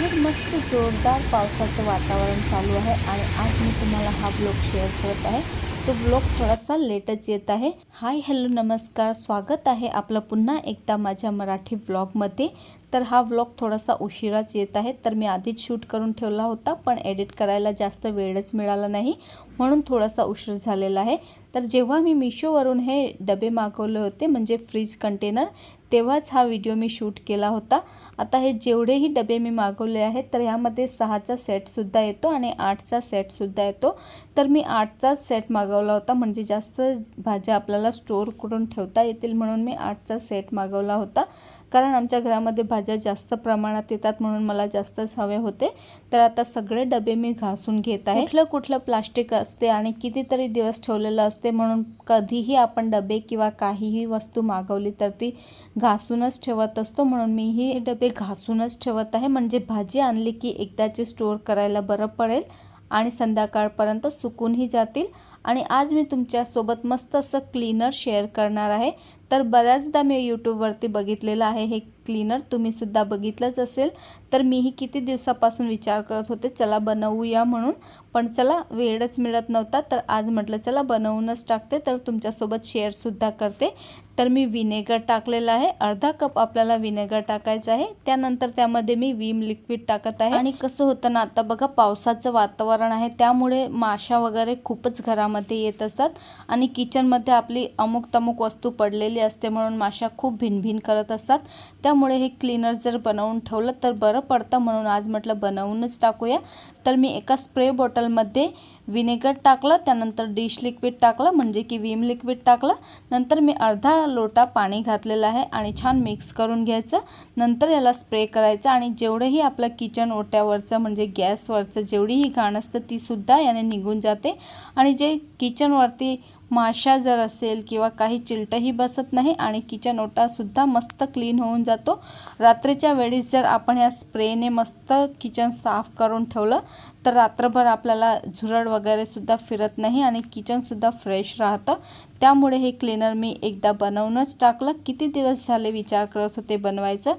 खूप मस्त जोरदार पावसाचं वातावरण चालू आहे आणि आज मी तुम्हाला हा ब्लॉग शेअर करत आहे. तो ब्लॉग थोडासा लेटच येत आहे. हाय हॅलो नमस्कार. स्वागत आहे आपलं पुन्हा एकदा माझ्या मराठी ब्लॉगमध्ये. तर हा व्लॉग थोडासा उशिराच येत आहे. तर मी आधीच शूट करून ठेवला होता पण एडिट करायला जास्त वेळच मिळाला नाही म्हणून थोडासा उशीर झालेला आहे. तर जेव्हा मी मिशोवरून हे डबे मागवले होते म्हणजे फ्रीज कंटेनर तेव्हाच हा व्हिडिओ मी शूट केला होता. आता हे जेवढेही डबे मी मागवले आहेत तर ह्यामध्ये सहाचा सेटसुद्धा येतो आणि आठचा सेटसुद्धा येतो. तर मी आठचाच सेट मागवला होता म्हणजे जास्त भाज्या आपल्याला स्टोअर करून ठेवता येतील म्हणून मी आठचा सेट मागवला होता. कारण आमच्या घरामध्ये भाज्या जास्त प्रमाणात येतात म्हणून मला जास्तच हवे होते. तर आता सगळे डबे मी घासून घेत आहे. कुठलं कुठलं प्लास्टिक असते आणि कितीतरी दिवस ठेवलेलं असते म्हणून कधीही आपण डबे किंवा काहीही वस्तू मागवली तर ती घासूनच ठेवत असतो म्हणून मी ही डबे घासूनच ठेवत आहे. म्हणजे भाजी आणली की एकदाची स्टोअर करायला बरं पडेल आणि संध्याकाळपर्यंत सुकूनही जातील. आणि आज मी तुमच्यासोबत मस्त असं क्लीनर शेअर करणार आहे. तर बऱ्याचदा मी यूट्यूबवरती बघितलेलं आहे. हे क्लीनर तुम्हीसुद्धा बघितलंच असेल. तर मीही किती दिवसापासून विचार करत होते चला बनवूया म्हणून. पण चला वेळच मिळत नव्हता. तर आज म्हटलं चला बनवूनच टाकते. तर तुमच्यासोबत शेअरसुद्धा करते. तर मी विनेगर टाकलेलं आहे. अर्धा कप आपल्याला विनेगर टाकायचं आहे. त्यानंतर त्यामध्ये मी विम लिक्विड टाकत आहे. आणि कसं होतं ना आता बघा पावसाचं वातावरण आहे. त्यामुळे माशा वगैरे खूपच घरामध्ये येत असतात. आणि किचनमध्ये आपली अमुक तमुक वस्तू पडलेली असते म्हणून माशा खूप भिनभिन करत असतात. त्यामुळे हे क्लीनर जर बनवून ठेवलं तर बरं पडतं म्हणून आज म्हटलं बनवूनच टाकूया. तर मी एका स्प्रे बॉटलमध्ये विनेगर टाकलं त्यानंतर डिश लिक्विड टाकलं म्हणजे की विम लिक्विड टाकलं. नंतर मी अर्धा लोटा पाणी घातलेलं आहे आणि छान मिक्स करून घ्यायचं. नंतर याला स्प्रे करायचं आणि जेवढंही आपलं किचन ओट्यावरचं म्हणजे गॅसवरचं जेवढीही घाण असतं तीसुद्धा याने निघून जाते. आणि जे किचनवरती माशा जर असेल किंवा काही चिलटंही बसत नाही आणि किचन ओटासुद्धा मस्त क्लीन होऊन जातो रात्रीच्या वेळीस जर आपण या स्प्रेने मस्त किचन साफ करून ठेवलं तर रात्रभर आपल्याला झुरळ वगैरेसुद्धा फिरत नाही आणि किचनसुद्धा फ्रेश राहतं. त्यामुळे हे क्लीनर मी एकदा बनवूनच टाकलं. किती दिवस झाले विचार करत होते बनवायचं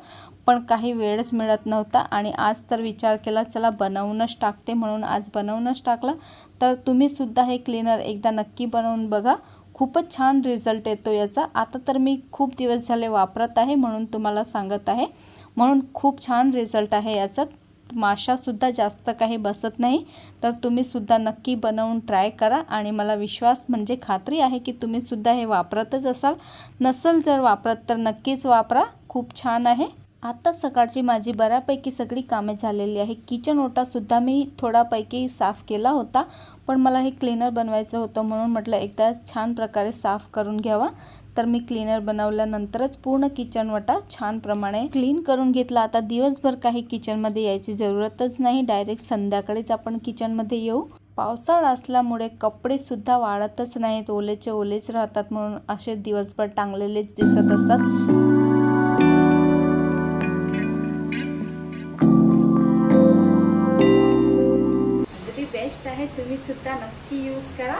पण काही वेळच मिळत नव्हता आणि आज तर विचार केला चला बनवूनच टाकते म्हणून आज बनवूनच टाकलं. तर तुम्हीसुद्धा हे क्लीनर एकदा नक्की बनवून बघा. खूपच छान रिझल्ट येतो याचा. आता तर मी खूप दिवस झाले वापरत आहे म्हणून तुम्हाला सांगत आहे. म्हणून खूप छान रिझल्ट आहे याचा. माशासुद्धा जास्त काही बसत नाही. तर तुम्हीसुद्धा नक्की बनवून ट्राय करा आणि मला विश्वास म्हणजे खात्री आहे की तुम्हीसुद्धा हे वापरतच असाल. नसल जर वापरत तर नक्कीच वापरा. खूप छान आहे. आता सकाळची माझी बऱ्यापैकी सगळी कामे झालेली आहे. किचन ओटासुद्धा मी थोडापैकी साफ केला होता. पण मला हे क्लीनर बनवायचं होतं म्हणून म्हटलं एकदा छान प्रकारे साफ करून घ्यावा. तर मी क्लीनर बनवल्यानंतरच पूर्ण किचनवटा छान प्रमाणे क्लीन करून घेतला. आता दिवसभर काही किचनमध्ये यायची जरूरतच नाही. डायरेक्ट संध्याकाळीच आपण किचनमध्ये येऊ. पावसाळा असल्यामुळे कपडेसुद्धा वाळतच नाहीत. ओलेचे ओलेच राहतात म्हणून असे दिवसभर टांगलेलेच दिसत असतात. बेस्ट आहे. तुम्ही सुद्धा नक्की यूज करा.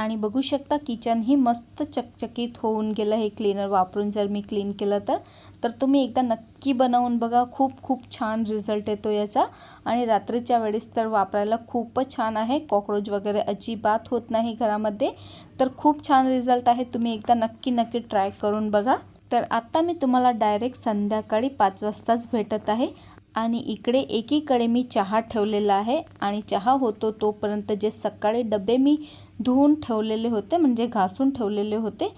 आणि बघू शकता किचनही मस्त चकचकीत होऊन गेलं हे क्लीनर वापरून जर मी क्लीन केलं तर. तर तुम्ही एकदा नक्की बनवून बघा खूप खूप छान रिझल्ट येतो याचा. आणि रात्रीच्या वेळेस तर वापरायला खूपच छान आहे. कॉक्रोच वगैरे अजिबात होत नाही घरामध्ये. तर खूप छान रिझल्ट आहे. तुम्ही एकदा नक्की नक्की ट्राय करून बघा. तर आत्ता मी तुम्हाला डायरेक्ट संध्याकाळी पाच वाजताच भेटत आहे. आणि इकडे एकीकडे मी चहा ठेवलेला आहे. आणि चहा होतो तोपर्यंत जे सकाळी डबे मी धुवून ठेवलेले होते म्हणजे घासून ठेवलेले होते.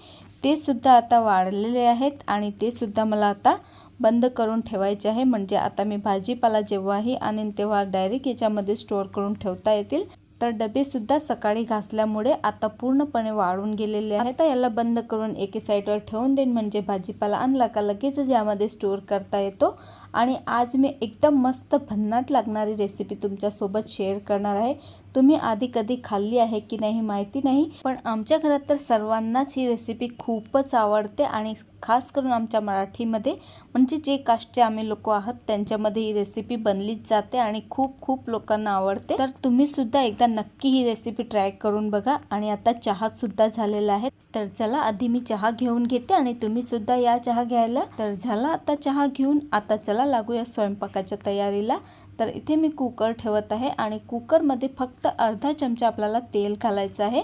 ते सुद्धा आता वाढलेले आहेत आणि ते सुद्धा मला आता बंद करून ठेवायचे आहे. म्हणजे आता मी भाजीपाला जेव्हाही आणेन तेव्हा डायरेक्ट याच्यामध्ये स्टोअर करून ठेवता येतील. तर डबेसुद्धा सकाळी घासल्यामुळे आता पूर्णपणे वाळून गेलेले आहेत. आता याला बंद करून एके साईडवर ठेवून देईन. म्हणजे भाजीपाला आणला का लगेचच यामध्ये स्टोअर करता येतो. आणि आज मी एकदम मस्त भन्नाट लागणारी रेसिपी तुमच्यासोबत शेअर करणार आहे. तुम्ही आधी कधी खाल्ली आहे की नाही माहिती नाही पण आमच्या घरात तर सर्वांनाच ही रेसिपी खूपच आवडते आणि खास करून आमच्या मराठीमध्ये. म्हणजे जे कास्टचे आम्ही लोक आहात त्यांच्यामध्ये ही रेसिपी बनलीच जाते आणि खूप खूप लोकांना आवडते. तर तुम्ही सुद्धा एकदा नक्की ही रेसिपी ट्राय करून बघा आणि आता चहा सुद्धा झालेला आहे. तर चला आधी मी चहा घेऊन घेते आणि तुम्ही सुद्धा या चहा घ्यायला. तर झाला आता चहा घेऊन आता चला लागूया स्वयंपाकाच्या तयारीला. तर इथे मी कुकर ठेवत आहे आणि कुकरमध्ये फक्त अर्धा चमचा आपल्याला तेल घालायचं आहे.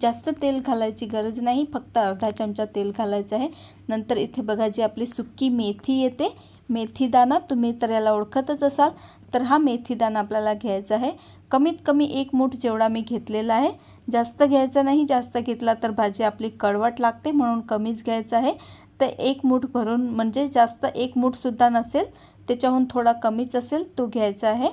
जास्त तेल घालायची गरज नाही फक्त अर्धा चमचा तेल घालायचं आहे. नंतर इथे बघा जी आपली सुक्की मेथी येते. मेथीदाणा तुम्ही तर याला ओळखतच असाल. तर हा मेथीदाणा आपल्याला घ्यायचा आहे. कमीत कमी एक मूठ जेवढा मी घेतलेला आहे. जास्त घ्यायचा नाही जास्त घेतला तर भाजी आपली कडवट लागते म्हणून कमीच घ्यायचं आहे. तर एक मूठ भरून म्हणजे जास्त एक मूठसुद्धा नसेल त्याच्याहून थोडा कमीच असेल तो घ्यायचा आहे.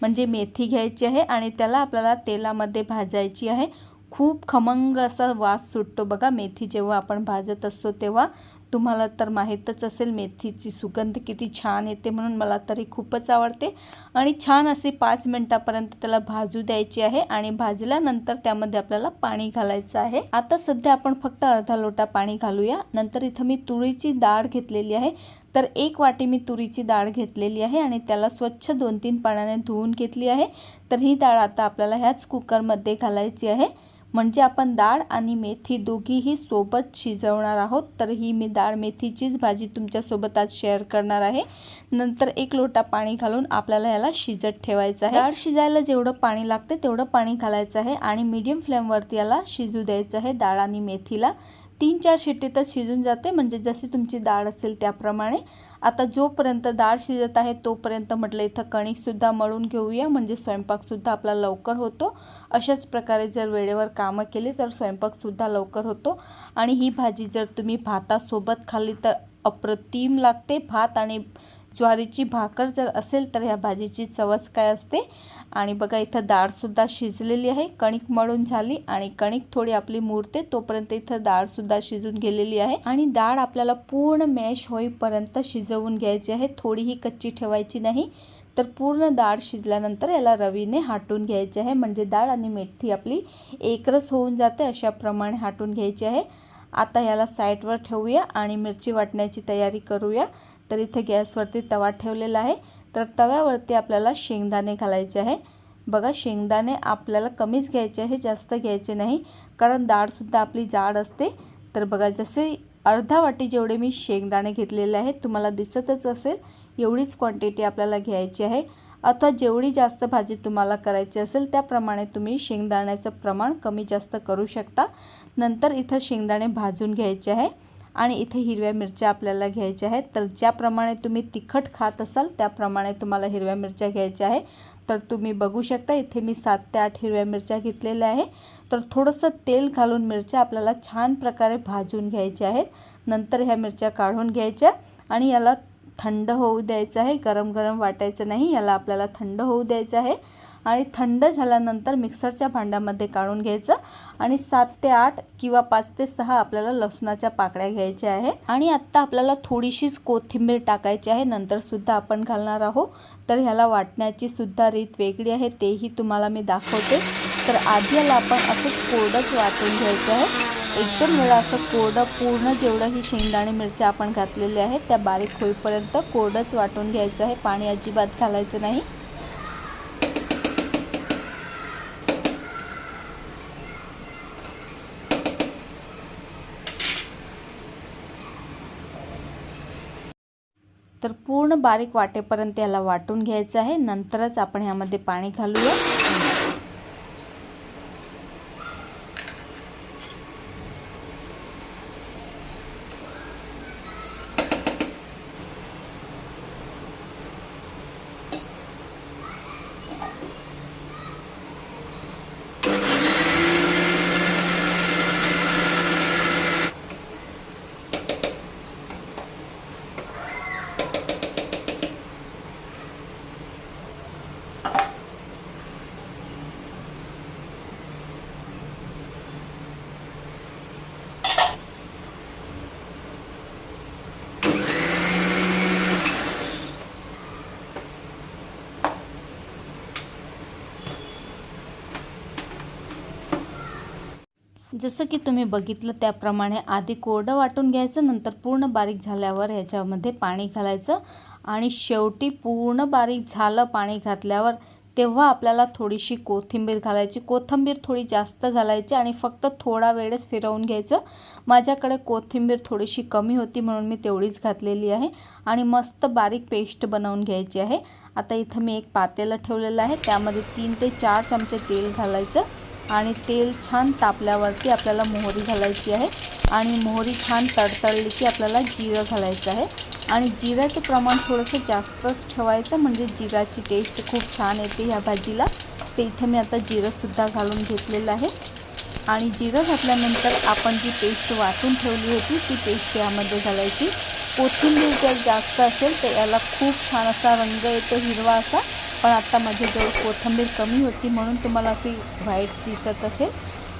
म्हणजे मेथी घ्यायची आहे आणि त्याला आपल्याला तेलामध्ये भाजायची आहे. खूप खमंग असा वास सुटतो बघा मेथी जेव्हा आपण भाजत असतो तेव्हा. तुम्हाला तर माहीतच असेल मेथीची सुगंध किती छान येते म्हणून मला तरी खूपच आवडते. आणि छान असे पाच मिनटापर्यंत त्याला भाजू द्यायची आहे आणि भाजल्यानंतर त्यामध्ये आपल्याला पाणी घालायचं आहे. आता सध्या आपण फक्त अर्धा लोटा पाणी घालूया. नंतर इथं मी तुरीची डाळ घेतलेली आहे. तर एक वाटी मी तुरीची डाळ घेतलेली आहे आणि त्याला स्वच्छ दोन तीन पाण्याने धुवून घेतली आहे. तर ही डाळ आता आपल्याला ह्याच कुकरमध्ये घालायची आहे. म्हणजे आपण डाळ आणि मेथी दोघीही सोबत शिजवणार आहोत. तर ही मी डाळ मेथीचीच भाजी तुमच्यासोबत आज शेअर करणार आहे. नंतर एक लोटा पाणी घालून आपल्याला याला शिजत ठेवायचं आहे. डाळ शिजायला जेवढं पाणी लागते तेवढं पाणी घालायचं आहे आणि मीडियम फ्लेमवरती याला शिजू द्यायचं आहे डाळ आणि मेथीला. तीन चार शिट्टीतच शिजून जाते. म्हणजे जशी तुमची डाळ असेल त्याप्रमाणे. आता जोपर्यंत डाळ शिजत आहे तोपर्यंत म्हटलं इथं कणिकसुद्धा मळून घेऊया. म्हणजे स्वयंपाकसुद्धा आपला लवकर होतो. अशाच प्रकारे जर वेळेवर कामं केली तर स्वयंपाकसुद्धा लवकर होतो. आणि ही भाजी जर तुम्ही भातासोबत खाल्ली तर अप्रतिम लागते. भात आणि ज्वारीची भाकर जर असेल तर ह्या भाजीची चवच काय असते? आणि बघा इथं डाळसुद्धा शिजलेली आहे. कणिक मळून झाली आणि कणिक थोडी आपली मुरते तोपर्यंत इथं डाळसुद्धा शिजून गेलेली आहे. आणि डाळ आपल्याला पूर्ण मॅश होईपर्यंत शिजवून घ्यायची आहे. थोडीही कच्ची ठेवायची नाही. तर पूर्ण डाळ शिजल्यानंतर याला रवीने हाटून घ्यायची आहे. म्हणजे डाळ आणि मेथी आपली एकरस होऊन जाते अशाप्रमाणे हाटून घ्यायची आहे. आता याला साईडवर ठेवूया आणि मिरची वाटण्याची तयारी करूया. तर इथे गॅसवरती तवा ठेवलेला आहे. तर तव्यावरती आपल्याला शेंगदाणे घालायचे आहे. बघा शेंगदाणे आपल्याला कमीच घ्यायचे आहे जास्त घ्यायचे नाही. कारण डाळसुद्धा आपली जाड असते. तर बघा जसे अर्धा वाटी जेवढे मी शेंगदाणे घेतलेले आहेत तुम्हाला दिसतच असेल एवढीच क्वांटिटी आपल्याला घ्यायची आहे. अथवा जेवढी जास्त भाजी तुम्हाला करायची असेल त्याप्रमाणे तुम्ही शेंगदाण्याचं प्रमाण कमी जास्त करू शकता. नंतर इथं शेंगदाणे भाजून घ्यायचे आहे आणि इथे हिरव्या मिरच्या आपल्याला घ्यायच्या आहेत. तर ज्याप्रमाणे तुम्ही तिखट खात असाल त्याप्रमाणे तुम्हाला हिरव्या मिरच्या घ्यायच्या आहे. तर तुम्ही बघू शकता इथे मी सात ते आठ हिरव्या मिरच्या घेतलेल्या आहे. तर थोडंसं तेल घालून मिरच्या आपल्याला छान प्रकारे भाजून घ्यायच्या आहेत. नंतर ह्या मिरच्या काढून घ्यायच्या आणि याला थंड होऊ द्यायचं आहे गरम गरम वाटायचं नाही याला आपल्याला थंड होऊ द्यायचं आहे. आणि थंड झाल्यानंतर मिक्सरच्या भांड्यामध्ये काढून घ्यायचं आणि सात ते आठ किंवा पाच ते सहा आपल्याला लसणाच्या पाकळ्या घ्यायच्या आहे. आणि आत्ता आपल्याला थोडीशीच कोथिंबीर टाकायची आहे नंतरसुद्धा आपण घालणार आहोत. तर ह्याला वाटण्याची सुद्धा रीत वेगळी आहे तेही तुम्हाला मी दाखवते. तर आधी याला आपण असंच कोरडंच वाटून घ्यायचं आहे. एकदम वेळा असं कोरडं पूर्ण जेवढं ही शेंगदाणे मिरच्या आपण घातलेल्या आहेत त्या बारीक होईपर्यंत कोरडंच वाटून घ्यायचं आहे. पाणी अजिबात घालायचं नाही. तर पूर्ण बारीक वाटेपर्यंत याला वाटून घ्यायचं आहे. नंतरच आपण ह्यामध्ये पाणी घालूया. जसं की तुम्ही बघितलं त्याप्रमाणे आधी कोरडं वाटून घ्यायचं नंतर पूर्ण बारीक झाल्यावर ह्याच्यामध्ये पाणी घालायचं आणि शेवटी पूर्ण बारीक झालं पाणी घातल्यावर तेव्हा आपल्याला थोडीशी कोथिंबीर घालायची. कोथिंबीर थोडी जास्त घालायची आणि फक्त थोडा वेळच फिरवून घ्यायचं. माझ्याकडे कोथिंबीर थोडीशी कमी होती म्हणून मी तेवढीच घातलेली आहे आणि मस्त बारीक पेस्ट बनवून घ्यायची आहे. आता इथं मी एक पातेलं ठेवलेलं आहे. त्यामध्ये तीन ते चार चमचे तेल घालायचं. आणि तेल छान तापल्यावरती आपल्याला मोहरी घालायची आहे. आणि मोहरी छान तडतडली की आपल्याला जिरं घालायचं आहे. आणि जिऱ्याचं प्रमाण थोडंसं जास्तच ठेवायचं म्हणजे जिराची टेस्ट खूप छान येते ह्या भाजीला. ते इथे मी आता जिरंसुद्धा घालून घेतलेलं आहे. आणि जिरं घातल्यानंतर आपण जी पेस्ट वाटून ठेवली होती ती पेस्ट यामध्ये घालायची. कोथिंबीर जर जास्त असेल तर याला खूप छान असा रंग येतो हिरवा असा. पण आत्ता माझ्याजवळ कोथिंबीर कमी होती म्हणून तुम्हाला अशी व्हाईट दिसत असेल.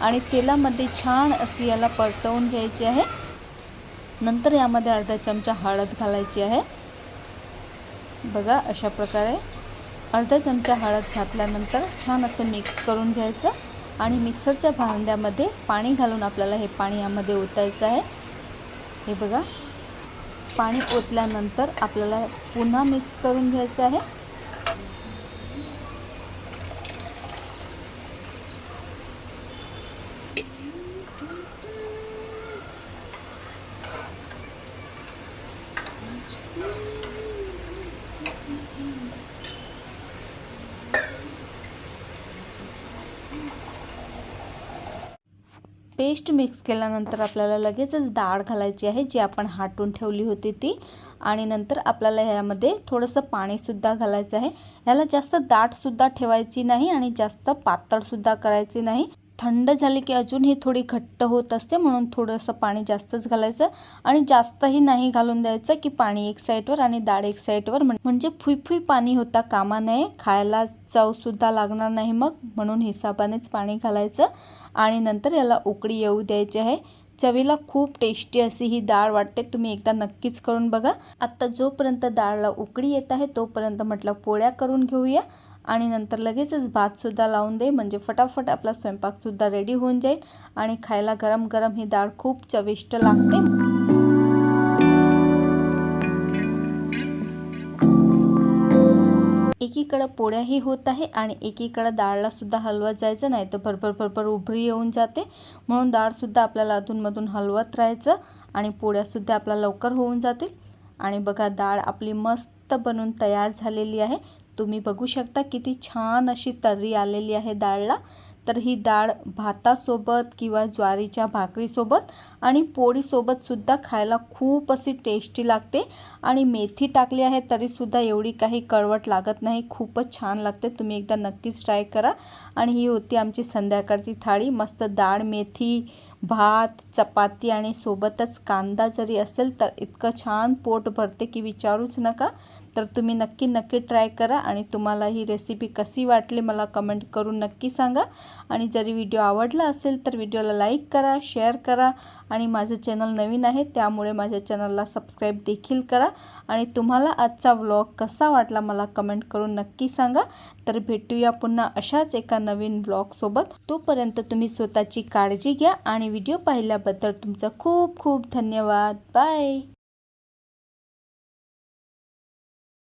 आणि तेलामध्ये छान अशी याला परतवून घ्यायची आहे. नंतर यामध्ये अर्धा चमचा हळद घालायची आहे. बघा अशा प्रकारे अर्धा चमचा हळद घातल्यानंतर छान असं मिक्स करून घ्यायचं. आणि मिक्सरच्या भांड्यामध्ये पाणी घालून आपल्याला हे पाणी यामध्ये ओतायचं आहे. हे बघा पाणी ओतल्यानंतर आपल्याला पुन्हा मिक्स करून घ्यायचं आहे. पेस्ट मिक्स केल्यानंतर आपल्याला लगेचच डाळ घालायची आहे जी आपण हाटून ठेवली होती ती. आणि नंतर आपल्याला ह्यामध्ये थोडंसं पाणीसुद्धा घालायचं आहे. ह्याला जास्त दाटसुद्धा ठेवायची नाही आणि जास्त पातळसुद्धा करायची नाही. थंड झाली की अजून ही थोडी घट्ट होत असते म्हणून थोडंसं पाणी जास्तच घालायचं आणि जास्तही नाही घालून द्यायचं की पाणी एक साईडवर आणि डाळ एक साईडवर. म्हणजे फुईफुई पाणी होता कामा नये खायला चवसुद्धा लागणार नाही मग म्हणून हिसाबानेच पाणी घालायचं आणि नंतर याला उकळी येऊ द्यायची आहे. चवीला खूप टेस्टी अशी ही डाळ वाटते तुम्ही एकदा नक्कीच करून बघा. आत्ता जोपर्यंत डाळला उकळी येत आहे तोपर्यंत म्हटलं पोळ्या करून घेऊया. आणि नंतर लगेचच भातसुद्धा लावून दे. म्हणजे फटाफट आपला स्वयंपाकसुद्धा रेडी होऊन जाईल आणि खायला गरम गरम ही डाळ खूप चविष्ट लागते. एकीकडं पोळ्याही होत आहे आणि एकीकडं डाळलासुद्धा हलवत जायचं नाही तर भरभर भरभर उभरी येऊन जाते. म्हणून डाळसुद्धा आपल्याला अधूनमधून हलवत राहायचं आणि पोळ्यासुद्धा आपल्या लवकर होऊन जातील. आणि बघा डाळ आपली मस्त बनून तयार झालेली आहे. तुम्ही बघू शकता किती छान अशी तर्री आलेली आहे डाळला. तर ही डाळ भातासोबत किंवा ज्वारीच्या भाकरीसोबत आणि पोळीसोबतसुद्धा खायला खूप अशी टेस्टी लागते. आणि मेथी टाकली आहे तरीसुद्धा एवढी काही कळवट लागत नाही. खूपच छान लागते. तुम्ही एकदा नक्कीच ट्राय करा. आणि ही होती आमची संध्याकाळची थाळी. मस्त डाळ मेथी भात चपाती आणि सोबतच कांदा जरी असेल तर इतकं छान पोट भरते की विचारूच नका. तर तुम्ही नक्की नक्की ट्राय करा आणि तुम्हाला ही रेसिपी कशी वाटली मला कमेंट करून नक्की सांगा. आणि जरी व्हिडिओ आवडला असेल तर व्हिडिओला लाईक करा शेअर करा आणि माझं चॅनल नवीन आहे त्यामुळे माझ्या चॅनलला सबस्क्राईब देखील करा. आणि तुम्हाला आजचा व्लॉग कसा वाटला मला कमेंट करून नक्की सांगा. तर भेटूया पुन्हा अशाच एका नवीन व्लॉगसोबत तोपर्यंत तुम्ही स्वतःची काळजी घ्या आणि व्हिडिओ पाहिल्याबद्दल तुमचं खूप खूप धन्यवाद. बाय